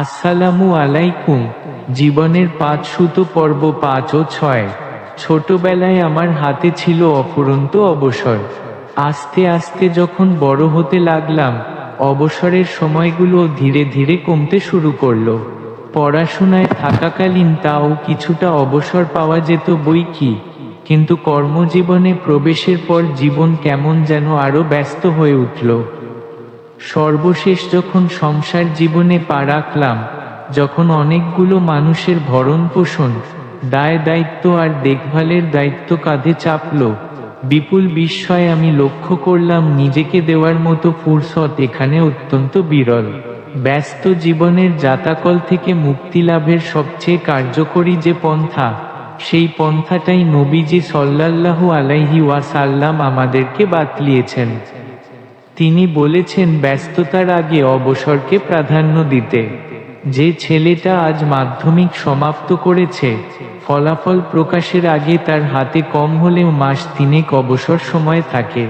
আসসালামু আলাইকুম। জীবনের পাঁচ সুতো পর্ব পাঁচ ও ছয়। ছোটবেলায় আমার হাতে ছিল অফুরন্ত অবসর। আস্তে আস্তে যখন বড় হতে লাগলাম, অবসরের সময়গুলো ধীরে ধীরে কমতে শুরু করল। পড়াশোনায় থাকাকালীন তাও কিছুটা অবসর পাওয়া যেত বই কি, কিন্তু কর্মজীবনে প্রবেশের পর জীবন কেমন যেন আরও ব্যস্ত হয়ে উঠল। সর্বশেষ যখন সংসার জীবনে পা রাখলাম, যখন অনেকগুলো মানুষের ভরণ পোষণ, দায় দায়িত্ব আর দেখভালের দায়িত্ব কাঁধে চাপল, বিপুল বিস্ময়ে আমি লক্ষ্য করলাম নিজেকে দেওয়ার মতো ফুরসত এখানে অত্যন্ত বিরল। ব্যস্ত জীবনের জাতাকল থেকে মুক্তি লাভের সবচেয়ে কার্যকরী যে পন্থা, সেই পন্থাটাই নবীজি সাল্লাল্লাহু আলাইহি ওয়াসাল্লাম আমাদেরকে বাতলিয়েছেন। তিনি বলেছেন, ব্যস্ততার আগে অবসরকে প্রাধান্য দিতে। যে ছেলেটা আজ মাধ্যমিক সমাপ্ত করেছে, ফলাফল প্রকাশের আগে তার হাতে কম হলেও মাস তিনেক অবসর সময় থাকে।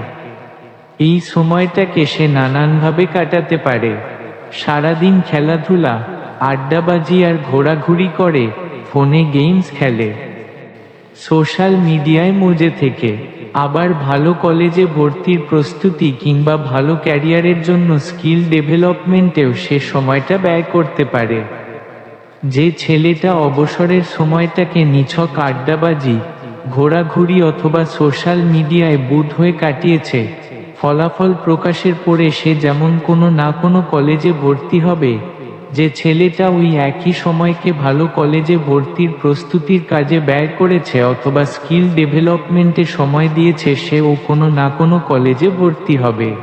এই সময়টাকে সে নানানভাবে কাটাতে পারে। সারাদিন খেলাধুলা, আড্ডাবাজি আর ঘোরাঘুরি করে, ফোনে গেমস খেলে। সোশ্যাল মিডিয়ায় মজে থেকে। আবার ভালো কলেজে ভর্তির প্রস্তুতি কিংবা ভালো ক্যারিয়ারের জন্য স্কিল ডেভেলপমেন্টেও সে সময়টা ব্যয় করতে পারে। যে ছেলেটা অবসরের সময়টাকে নিছক আড্ডাবাজি, ঘোরাঘুরি অথবা সোশ্যাল মিডিয়ায় বুধ হয়ে কাটিয়েছে, ফলাফল প্রকাশের পরে সে যেমন কোনো না কোনো কলেজে ভর্তি হবে যে ছেলেটা ওই একই সময়কে ভালো কলেজে ভর্তির প্রস্তুতির কাজে ব্যয় করেছে অথবা স্কিল ডেভেলপমেন্টে সময় দিয়েছে সেও কোনো না কোনো কলেজে ভর্তি হবে।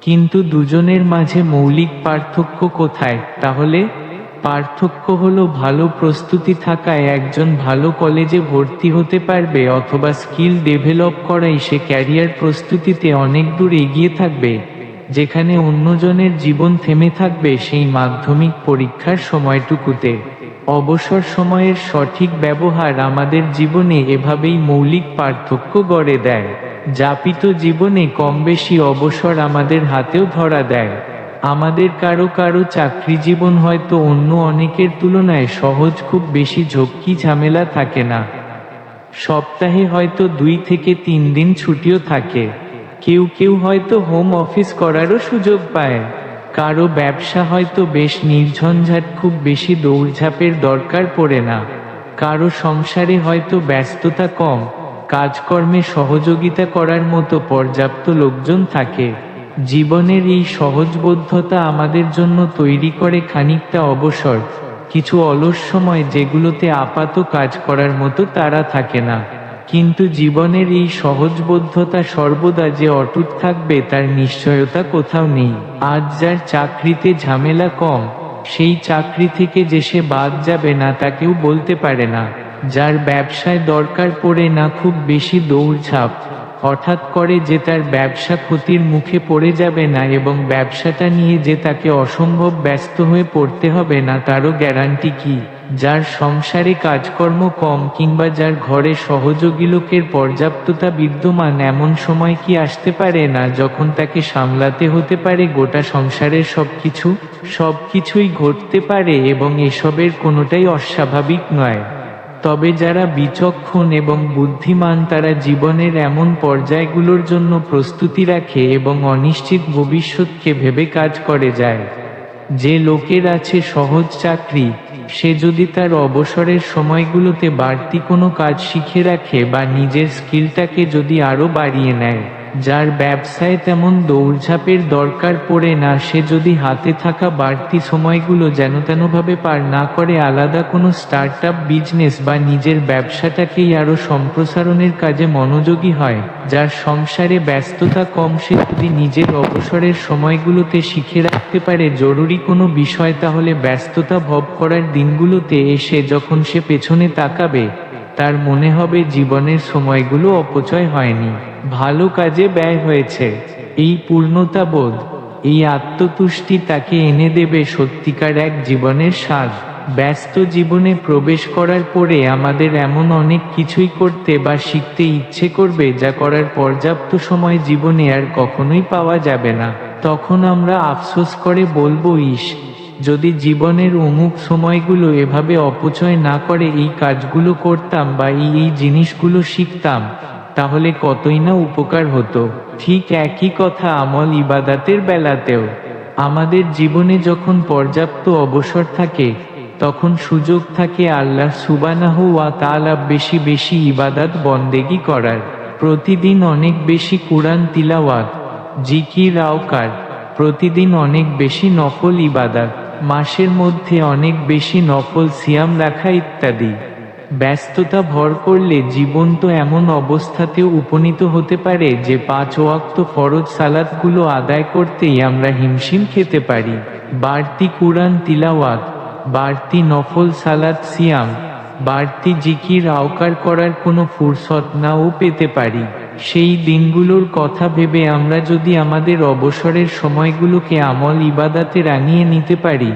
কিন্তু দুজনের মাঝে মৌলিক পার্থক্য কোথায়? তাহলে পার্থক্য হলো ভালো প্রস্তুতি থাকায় একজন ভালো কলেজে ভর্তি হতে পারবে অথবা স্কিল ডেভেলপ করাই সে ক্যারিয়ার প্রস্তুতিতে অনেক দূর এগিয়ে থাকবে। যেখানে অন্যজনের জীবন থেমে থাকবে সেই মাধ্যমিক পরীক্ষার সময়টুকুতে। অবসর সময়ের সঠিক ব্যবহার আমাদের জীবনে এভাবেই মৌলিক পার্থক্য গড়ে দেয়। যাপিত জীবনে কম বেশি অবসর আমাদের হাতেও ধরা দেয়। আমাদের কারও কারও চাকরি জীবন হয়তো অন্য অনেকের তুলনায় সহজ খুব বেশি ঝক্কি ঝামেলা থাকে না। সপ্তাহে হয়তো দুই থেকে তিন দিন ছুটিও থাকে। কেউ কেউ হয়তো হোম অফিস করারও সুযোগ পায়। কারও ব্যবসা হয়তো বেশ নির্ঝঞ্ঝাট, খুব বেশি দৌড়ঝাঁপের দরকার পড়ে না। কারও সংসারে হয়তো ব্যস্ততা কম। কাজকর্মে সহযোগিতা করার মতো পর্যাপ্ত লোকজন থাকে। জীবনের এই সহজবোধ্যতা আমাদের জন্য তৈরি করে খানিকটা অবসর। কিছু অলস সময় যেগুলোতে আপাত কাজ করার মতো তারা থাকে না। কিন্তু জীবনের এই সহজবোধ্যতা সর্বদা যে অটুট থাকবে তার নিশ্চয়তা কোথাও নেই। আজ যার চাকরিতে ঝামেলা কম, সেই চাকরি থেকে যে সে বাদ যাবে না তাকেও বলতে পারে না। যার ব্যবসায় দরকার পড়ে না খুব বেশি দৌড়ঝাঁপ, হঠাৎ করে যে তার ব্যবসা ক্ষতির মুখে পড়ে যাবে না এবং ব্যবসাটা নিয়ে যে তাকে অসম্ভব ব্যস্ত হয়ে পড়তে হবে না, তারও গ্যারান্টি কি? যার সংসারে কাজকর্ম কম কিংবা যার ঘরে সহযোগী লোকের পর্যাপ্ততা বিদ্যমান এমন সময় কি আসতে পারে না যখন তাকে সামলাতে হতে পারে গোটা সংসারের সবকিছু? সবকিছুই ঘটতে পারে এবং এসবের কোনোটাই অস্বাভাবিক নয়। তবে যারা বিচক্ষণ এবং বুদ্ধিমান তারা জীবনের এমন পর্যায়গুলোর জন্য প্রস্তুতি রাখে এবং অনিশ্চিত ভবিষ্যৎকে ভেবে কাজ করে যায়। যে লোকের আছে সহজ চাকরি, সে যদি তার অবসরের সময়গুলোতে বাড়তি কোনো কাজ শিখে রাখে বা নিজের স্কিলটাকে যদি আরও বাড়িয়ে নেয়, যার ব্যবসায় তেমন দৌড়ঝাঁপের দরকার পড়ে না, সে যদি হাতে থাকা বাড়তি সময়গুলো যেন তেনভাবে পার না করে আলাদা কোনো স্টার্ট আপ বিজনেস বা নিজের ব্যবসাটাকেই আরও সম্প্রসারণের কাজে মনোযোগী হয়, যার সংসারে ব্যস্ততা কম, সে যদি নিজের অবসরের সময়গুলোতে শিখে রাখতে পারে। জরুরি কোনো বিষয় তাহলে ব্যস্ততা ভব করার দিনগুলোতে এসে যখন সে পেছনে তাকাবে, তার মনে হবে জীবনের সময়গুলো অপচয় হয়নি। ভালো কাজে ব্যয় হয়েছে। এই পূর্ণতা বোধ, এই আত্মতুষ্টি তাকে এনে দেবে সত্যিকার এক জীবনের স্বাদ। ব্যস্ত জীবনে প্রবেশ করার পরে আমাদের এমন অনেক কিছুই করতে বা শিখতে ইচ্ছে করবে যা করার পর্যাপ্ত সময় জীবনে আর কখনোই পাওয়া যাবে না। তখন আমরা আফসোস করে বলব, ইস, যদি জীবনের অমুক সময়গুলো এভাবে অপচয় না করে এই কাজগুলো করতাম বা এই এই জিনিসগুলো শিখতাম, তাহলে কতই না উপকার হতো। ঠিক একই কথা আমল ইবাদাতের বেলাতেও। আমাদের জীবনে যখন পর্যাপ্ত অবসর থাকে, তখন সুযোগ থাকে আল্লাহ সুবানাহ ওয়া তাআলা বেশি বেশি ইবাদাত বন্দেগি করার। প্রতিদিন অনেক বেশি কুরআন তিলাওয়াত জিকির আওকার প্রতিদিন অনেক বেশি নফল ইবাদাত, মাসের মধ্যে অনেক বেশি নফল সিয়াম রাখা ইত্যাদি। ব্যস্ততা ভর করলে জীবন তো এমন অবস্থাতেও উপনীত হতে পারে যে পাঁচ ওয়াক্ত ফরজ সালাদগুলো আদায় করতেই আমরা হিমশিম খেতে পারি। বাড়তি কুরআন তিলাওয়াত, বাড়তি নফল সালাদ সিয়াম, বাড়তি জিকির আওকার করার কোনো ফুরসত নাও পেতে পারি। সেই দিনগুলোর কথা ভেবে আমরা যদি আমাদের অবসরের সময়গুলোকে আমল ইবাদাতে রাঙিয়ে নিতে পারি,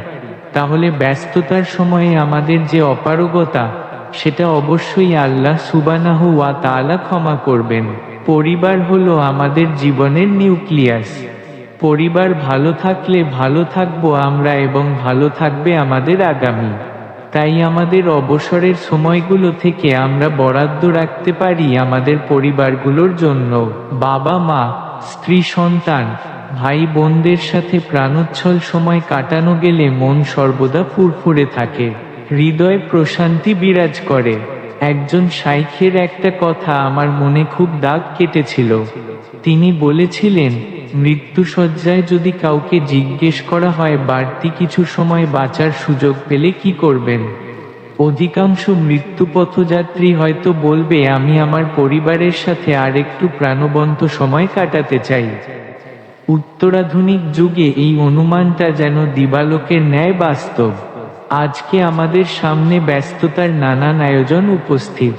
তাহলে ব্যস্ততার সময়ে আমাদের যে অপারগতা, সেটা অবশ্যই আল্লাহ সুবানাহ ওয়া তাআলা ক্ষমা করবেন। পরিবার হলো আমাদের জীবনের নিউক্লিয়াস। পরিবার ভালো থাকলে ভালো থাকব আমরা এবং ভালো থাকবে আমাদের আগামী। তাই আমাদের অবসরের সময়গুলো থেকে আমরা বরাদ্দ রাখতে পারি আমাদের পরিবারগুলোর জন্য। বাবা মা, স্ত্রী সন্তান, ভাই বোনদের সাথে প্রাণোচ্ছল সময় কাটানো গেলে মন সর্বদা ফুরফুরে থাকে। হৃদয় প্রশান্তি বিরাজ করে। একজন শাইখের একটা কথা আমার মনে খুব দাগ কেটেছিল। তিনি বলেছিলেন মৃত্যুসজ্জায় যদি কাউকে জিজ্ঞেস করা হয়, বাড়তি কিছু সময় বাঁচার সুযোগ পেলে কি করবেন? অধিকাংশ মৃত্যুপথযাত্রী হয়তো বলবে, আমি আমার পরিবারের সাথে আরেকটু প্রাণবন্ত সময় কাটাতে চাই। উত্তরাধুনিক যুগে এই অনুমানটা যেন দিবালোকের ন্যায় বাস্তব। আজকে আমাদের সামনে ব্যস্ততার নানান আয়োজন উপস্থিত।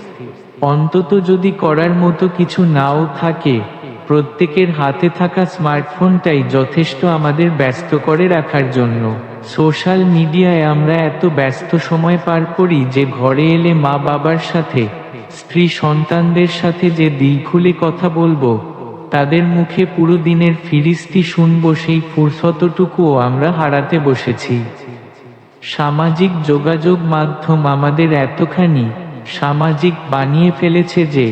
অন্তত যদি করার মতো কিছু নাও থাকে প্রত্যেকের হাতে থাকা স্মার্টফোনটাই যথেষ্ট আমাদের ব্যস্ত করে রাখার জন্য। সোশ্যাল মিডিয়ায় আমরা এত ব্যস্ত সময় পার করি যে ঘরে এলে মা বাবার সাথে স্ত্রী সন্তানদের সাথে যে দিল খুলে কথা বলব, তাদের মুখে পুরো দিনের ফিরিস্তি শুনব সেই ফুরসতটুকুও আমরা হারাতে বসেছি। সামাজিক যোগাযোগ মাধ্যম আমাদের এতখানি সামাজিক বানিয়ে ফেলেছে যে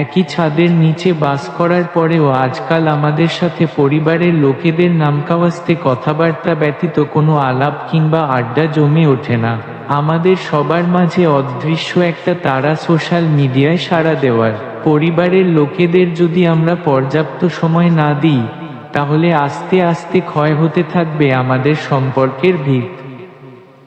একই ছাদের নিচে বাস করার পরেও আজকাল আমাদের সাথে পরিবারের লোকেদের নামকাওয়াস্তে কথাবার্তা ব্যতীত কোনো আলাপ কিংবা আড্ডা জমে ওঠে না। আমাদের সবার মাঝে অদৃশ্য একটা তারা সোশ্যাল মিডিয়ায় সাড়া দেওয়ার। পরিবারের লোকেদের যদি আমরা পর্যাপ্ত সময় না দিই, তাহলে আস্তে আস্তে ক্ষয় হতে থাকবে আমাদের সম্পর্কের ভিত।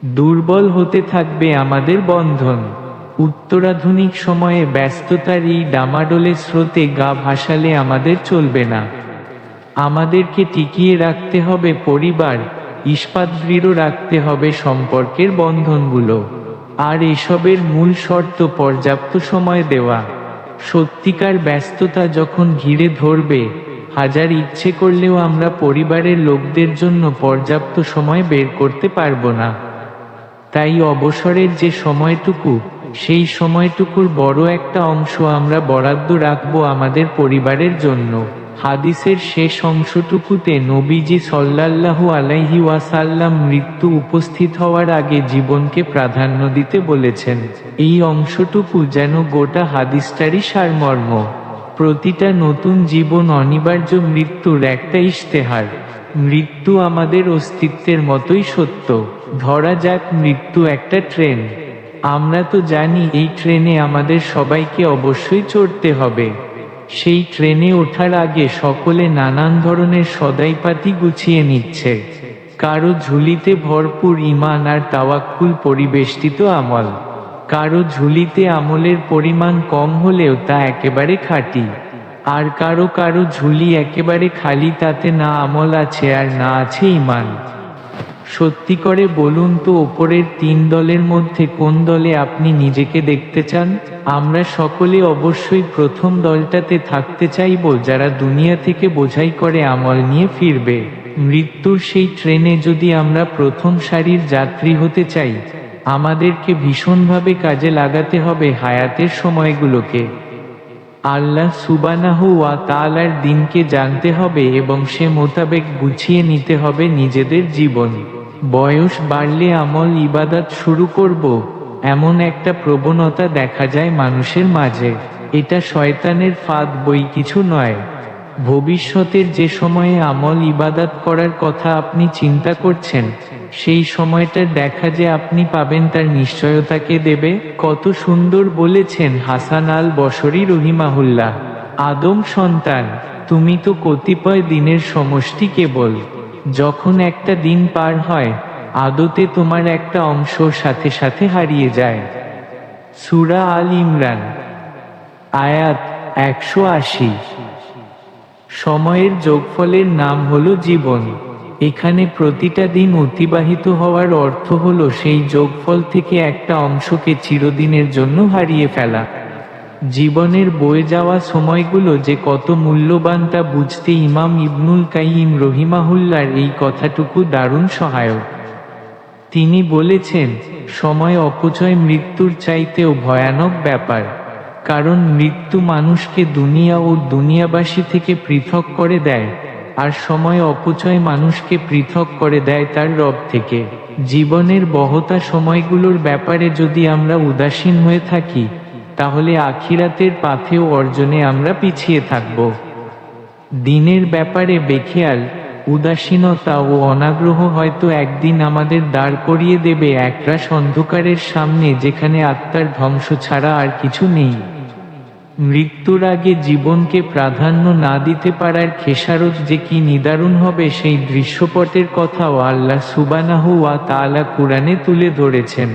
দুর্বল হতে থাকবে আমাদের বন্ধন। উত্তরাধুনিক সময়ে ব্যস্ততার এই ডামাডোলে স্রোতে গা ভাসালে আমাদের চলবে না। আমাদেরকে টিকিয়ে রাখতে হবে পরিবার ইস্পাত দৃঢ় রাখতে হবে সম্পর্কের বন্ধনগুলো। আর এসবের মূল শর্ত পর্যাপ্ত সময় দেওয়া। সত্যিকার ব্যস্ততা যখন ঘিরে ধরবে, হাজার ইচ্ছে করলেও আমরা পরিবারের লোকদের জন্য পর্যাপ্ত সময় বের করতে পারব না। তাই অবসরের যে সময়টুকু সেই সময়টুকুর বড় একটা অংশ আমরা বরাদ্দ রাখব আমাদের পরিবারের জন্য। হাদিসের শেষ অংশটুকুতে নবীজি সল্লাল্লাহু আলাইহি ওয়াসাল্লাম মৃত্যু উপস্থিত হওয়ার আগে জীবনকে প্রাধান্য দিতে বলেছেন। এই অংশটুকু যেন গোটা হাদিসটারই সারমর্ম। প্রতিটা নতুন জীবন অনিবার্য মৃত্যুর একটা ইশতেহার। মৃত্যু আমাদের অস্তিত্বের মতোই সত্য। ধরা যাক মৃত্যু একটা ট্রেন। আমরা তো জানি এই ট্রেনে আমাদের সবাইকে অবশ্যই চড়তে হবে। সেই ট্রেনে ওঠার আগে সকলে নানান ধরনের সদাইপাতি গুছিয়ে নিচ্ছে। কারও ঝুলিতে ভরপুর ইমান আর তাওয়াক্কুল পরিবেষ্টিত আমল। কারও ঝুলিতে আমলের পরিমাণ কম হলেও তা একেবারে খাঁটি। আর কারও কারও ঝুলি একেবারে খালি তাতে না আমল আছে আর না আছে ইমান। সত্যি করে বলুন তো, ওপরের তিন দলের মধ্যে কোন দলে আপনি নিজেকে দেখতে চান? আমরা সকলে অবশ্যই প্রথম দলটাতে থাকতে চাইব, যারা দুনিয়া থেকে বোঝাই করে আমল নিয়ে ফিরবে। মৃত্যুর সেই ট্রেনে যদি আমরা প্রথম সারির যাত্রী হতে চাই, আমাদেরকে ভীষণভাবে কাজে লাগাতে হবে হায়াতের সময়গুলোকে। আল্লাহ সুবানাহ ওয়া তাআলার দিনকে জানতে হবে এবং সে মোতাবেক গুছিয়ে নিতে হবে নিজেদের জীবন। বয়স বাড়লে আমল ইবাদত শুরু করব। এমন একটা প্রবণতা দেখা যায় মানুষের মাঝে। এটা শয়তানের ফাঁদ বই কিছু নয়। ভবিষ্যতের যে সময়ে আমল ইবাদত করার কথা আপনি চিন্তা করছেন, সেই সময়টা দেখা যে আপনি পাবেন তার নিশ্চয়তাকে দেবে। কত সুন্দর বলেছেন হাসান আল বসরি রহিমাহুল্লাহ। আদম সন্তান, তুমি তো কতিপয় দিনের সমষ্টি কেবল। যখন একটা দিন পার হয়, আদতে তোমার একটা অংশ সাথে সাথে হারিয়ে যায়। সুরা আল ইমরান, আয়াত একশো আশি। সময়ের যোগফলের নাম হলো জীবন। এখানে প্রতিটা দিন অতিবাহিত হওয়ার অর্থ হলো সেই যোগফল থেকে একটা অংশকে চিরদিনের জন্য হারিয়ে ফেলা। জীবনের বয়ে যাওয়া সময়গুলো যে কত মূল্যবান তা বুঝতে ইমাম ইবনুল কাইম রহিমাহুল্লার এই কথাটুকু দারুণ সহায়ক। তিনি বলেছেন, সময় অপচয় মৃত্যুর চাইতেও ভয়ানক ব্যাপার, কারণ মৃত্যু মানুষকে দুনিয়া ও দুনিয়াবাসী থেকে পৃথক করে দেয়, আর সময় অপচয় মানুষকে পৃথক করে দেয় তার রব থেকে। জীবনের বহতা সময়গুলোর ব্যাপারে যদি আমরা উদাসীন হয়ে থাকি তাহলে আখিরাতের পাথেও অর্জনে আমরা পিছিয়ে থাকব। দিনের ব্যাপারে বেখেয়াল, উদাসীনতা ও অনাগ্রহ হয়তো একদিন আমাদের দাঁড় করিয়ে দেবে একরাশ অন্ধকারের সামনে যেখানে আত্মার ধ্বংস ছাড়া আর কিছু নেই। মৃত্যুর আগে জীবনকে প্রাধান্য না দিতে পারার খেসারত যে কি নিদারুণ হবে সেই দৃশ্যপটের কথাও আল্লাহ সুবানাহু ওয়া তাআলা কুরআনে তুলে ধরেছেন।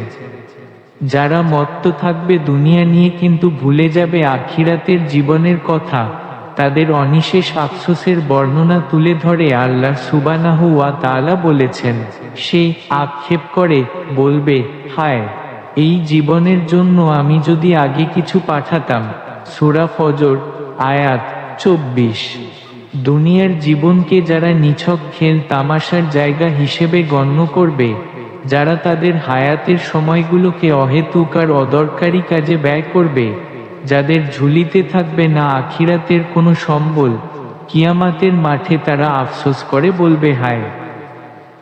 যারা মত্ত থাকবে দুনিয়া নিয়ে কিন্তু ভুলে যাবে আখিরাতের জীবনের কথা। তাদের অনিশেষ আফসোসের বর্ণনা তুলে ধরে আল্লাহ সুবানাহু ওয়া তাআলা বলেছেন, সে আক্ষেপ করে, বলবে, হায়, এই জীবনের জন্য আমি যদি আগে কিছু পাঠাতাম, সুরা ফজর, আয়াত চব্বিশ। দুনিয়ার জীবনকে যারা নিছক খেল তামাশার জায়গা হিসেবে গণ্য করবে যারা তাদের হায়াতের সময়গুলোকে অহেতুক আর অদরকারি কাজে ব্যয় করবে, যাদের ঝুলিতে থাকবে না আখিরাতের কোনো সম্বল, কিয়ামাতের মাঠে তারা আফসোস করে বলবে, হায়!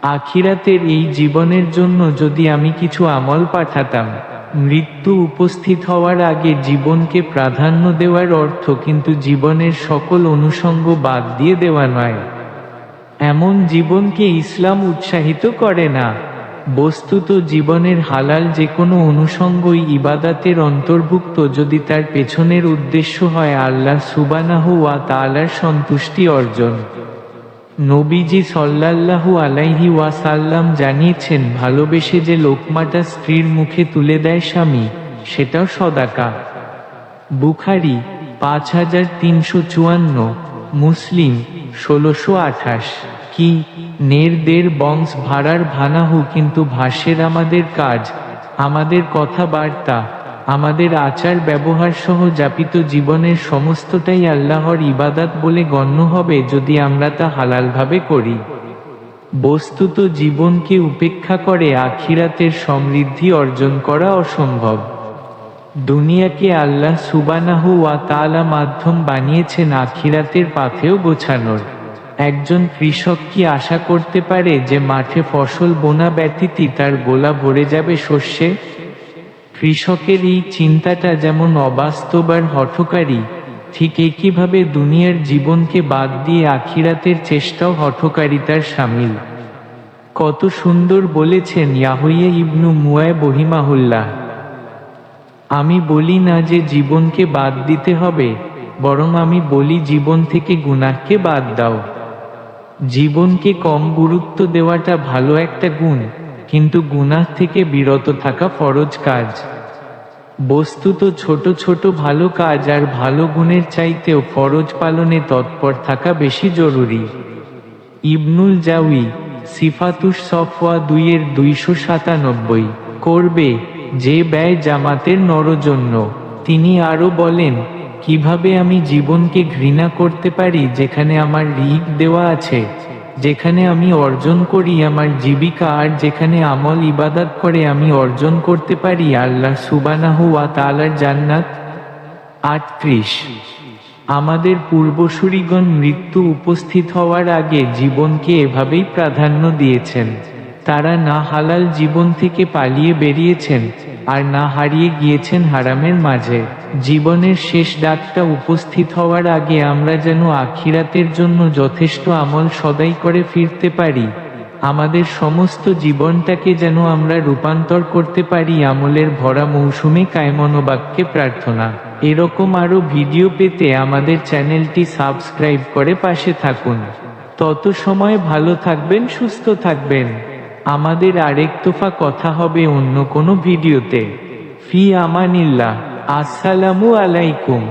আখিরাতের এই জীবনের জন্য যদি আমি কিছু আমল পাঠাতাম, মৃত্যু উপস্থিত হওয়ার আগে জীবনকে প্রাধান্য দেওয়ার অর্থ কিন্তু জীবনের সকল অনুষঙ্গ বাদ দিয়ে দেওয়া নয়। এমন জীবনকে ইসলাম উৎসাহিত করে না। বস্তুত জীবনের হালাল যে কোনো অনুষঙ্গই ইবাদাতের অন্তর্ভুক্ত যদি তার পেছনের উদ্দেশ্য হয় আল্লাহ সুবানাহ ওয়া তাআলার সন্তুষ্টি অর্জন। নবীজি সল্লাল্লাহু আলাইহি ওয়াসাল্লাম জানিয়েছেন, ভালোবেসে যে লোকমাটা স্ত্রীর মুখে তুলে দেয় স্বামী, সেটাও সদাকা। বুখারি, পাঁচ হাজার তিনশো চুয়ান্ন, মুসলিম, ষোলোশো আঠাশ। কি? নের দের বংশ ভাড়ার ভানাহু, কিন্তু ভাষ্যের আমাদের কাজ, আমাদের কথাবার্তা, আমাদের আচার ব্যবহার সহ যাপিত জীবনের সমস্তটাই আল্লাহর ইবাদাত বলে গণ্য হবে যদি আমরা তা হালালভাবে করি। বস্তুত জীবনকে উপেক্ষা করে আখিরাতের সমৃদ্ধি অর্জন করা অসম্ভব। দুনিয়াকে আল্লাহ সুবানাহু ওয়া তালা মাধ্যম বানিয়েছেন আখিরাতের পাথেও গোছানোর। একজন কৃষক কি আশা করতে পারে যে মাঠে ফসল বোনা ব্যতীতই তার গোলা ভরে যাবে শস্যে? কৃষকের এই চিন্তাটা যেমন অবাস্তব আর হঠকারী, ঠিক একইভাবে দুনিয়ার জীবনকে বাদ দিয়ে আখিরাতের চেষ্টাও হঠকারিতার সামিল। কত সুন্দর বলেছেন ইয়াহইয়া ইবনু মুয়ায় বহিমাহুল্লাহ আমি বলি না যে জীবনকে বাদ দিতে হবে, বরং আমি বলি জীবন থেকে গুনাহকে বাদ দাও। জীবনকে কম গুরুত্ব দেওয়াটা ভালো একটা গুণ, কিন্তু গুনাহ থেকে বিরত থাকা ফরজ কাজ। বস্তুত ছোট ছোট ভালো কাজ আর ভালো গুণের চাইতেও ফরজ পালনে তৎপর থাকা বেশি জরুরি। ইবনুল জাউই সিফাতুস সফওয়া দুইয়ের দুইশো সাতানব্বই করবে যে ব্যয় জামাতের নরজন্য। তিনি আরও বলেন কীভাবে আমি জীবনকে ঘৃণা করতে পারি, যেখানে আমার রিগ দেওয়া আছে, যেখানে আমি অর্জন করি আমার জীবিকা, আর যেখানে আমল ইবাদত করে আমি অর্জন করতে পারি, আল্লাহ সুবানাহু ওয়া তাআলার জান্নাত। আটত্রিশ। আমাদের পূর্বসূরিগণ মৃত্যু উপস্থিত হওয়ার আগে জীবনকে এভাবেই প্রাধান্য দিয়েছেন। তারা না হালাল জীবন থেকে পালিয়ে বেরিয়েছেন, আর না হারিয়ে গিয়েছেন হারামের মাঝে। জীবনের শেষ ডাকটা উপস্থিত হওয়ার আগে আমরা যেন আখিরাতের জন্য যথেষ্ট আমল সদাই করে ফিরতে পারি। আমাদের সমস্ত জীবনটাকে যেন আমরা রূপান্তর করতে পারি আমলের ভরা মৌসুমে কায়মনোবাক্যে প্রার্থনা। এরকম আরও ভিডিও পেতে আমাদের চ্যানেলটি সাবস্ক্রাইব করে পাশে থাকুন। তত সময় ভালো থাকবেন, সুস্থ থাকবেন। আমাদের আরেক তোফা কথা হবে অন্য কোনো ভিডিওতে। ফি আমানিল্লাহ। আসসালামু আলাইকুম।